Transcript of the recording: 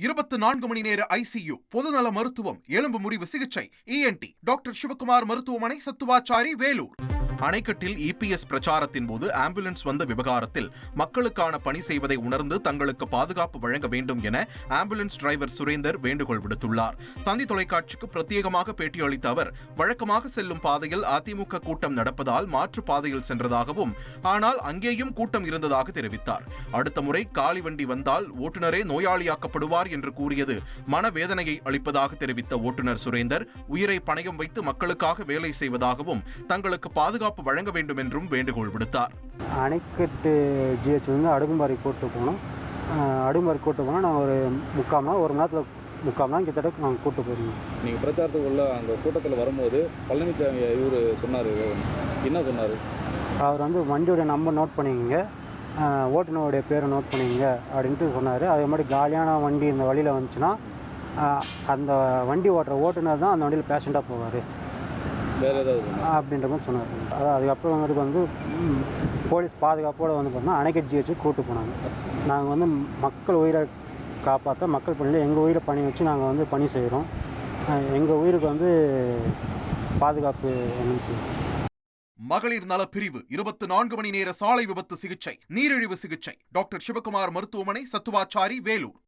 இருபத்தி நான்கு மணி நேர ஐசியு பொதுநல மருத்துவம் எலும்பு முறிவு சிகிச்சை இஎன்டி டாக்டர் சிவகுமார் மருத்துவமனை சத்துவாச்சாரி வேலூர். அணைக்கட்டில் இபிஎஸ் பிரச்சாரத்தின் போது ஆம்புலன்ஸ் வந்த விவகாரத்தில் மக்களுக்கான பணி செய்வதை உணர்ந்து தங்களுக்கு பாதுகாப்பு வழங்க வேண்டும் என ஆம்புலன்ஸ் டிரைவர் சுரேந்தர் வேண்டுகோள் விடுத்துள்ளார். தந்தி தொலைக்காட்சிக்கு பிரத்யேகமாக பேட்டியளித்த அவர் வழக்கமாக செல்லும் பாதையில் அதிமுக கூட்டம் நடப்பதால் மாற்று பாதையில் சென்றதாகவும் ஆனால் அங்கேயும் கூட்டம் இருந்ததாக தெரிவித்தார். அடுத்த முறை காலி வண்டி வந்தால் ஓட்டுநரே நோயாளியாக்கப்படுவார் என்று கூறியது மனவேதனையை அளிப்பதாக தெரிவித்த ஓட்டுநர் சுரேந்தர் உயிரை பணயம் வைத்து மக்களுக்காக வேலை செய்வதாகவும் தங்களுக்கு பாதுகாப்பு வழங்க வேண்டும் என்றும் வேண்டுகோள் விடுத்தார். அணைக்கட்டு ஜிஹெச் வந்து அடுக்கும்பாறை கூட்டு போனோம் அடுக்கும்பாறை கூட்டு போனால் நாங்கள் ஒரு முக்கால் மணி ஒரு மணி நேரத்தில் முக்கால் நேரம் கிட்டத்தட்ட நாங்கள் கூட்டு போயிருந்தோம் நீங்கள் பிரச்சாரத்துக்குள்ள அந்த கூட்டத்தில் வரும்போது பழனிசாமி இவர் சொன்னார் என்ன சொன்னார்? அவர் வந்து வண்டியோட நம்பர் நோட் பண்ணிக்கங்க. ஓட்டுநருடைய பேரை நோட் பண்ணிக்கங்க அப்படின்ட்டு சொன்னார். அதே மாதிரி காலியான வண்டி இந்த வழியில் வந்துச்சுன்னா அந்த வண்டி ஓட்டுற ஓட்டுநர் தான் அந்த வண்டியில் பேஷண்ட்டாக போவார். அப்படின்ற மாதிரி சொன்னார். அதான் அதுக்கப்புறமேட்டுக்கு வந்து ம், போலீஸ் பாதுகாப்போடு வந்து பார்த்தோம்னா அணைக்கட் ஜிஹெச்சு கூட்டு போனாங்க. நாங்கள் வந்து மக்கள் உயிரை காப்பாற்ற மக்கள் பணியில் எங்கள் உயிரை பணி வச்சு நாங்கள் வந்து பணி செய்கிறோம் எங்கள் உயிருக்கு வந்து பாதுகாப்பு என்னன்னு சொல்லி. மகளிர் நல பிரிவு இருபத்தி நான்கு மணி நேர சாலை விபத்து சிகிச்சை நீரிழிவு சிகிச்சை. டாக்டர் சிவகுமார் மருத்துவமனை சத்துவாச்சாரி வேலூர்.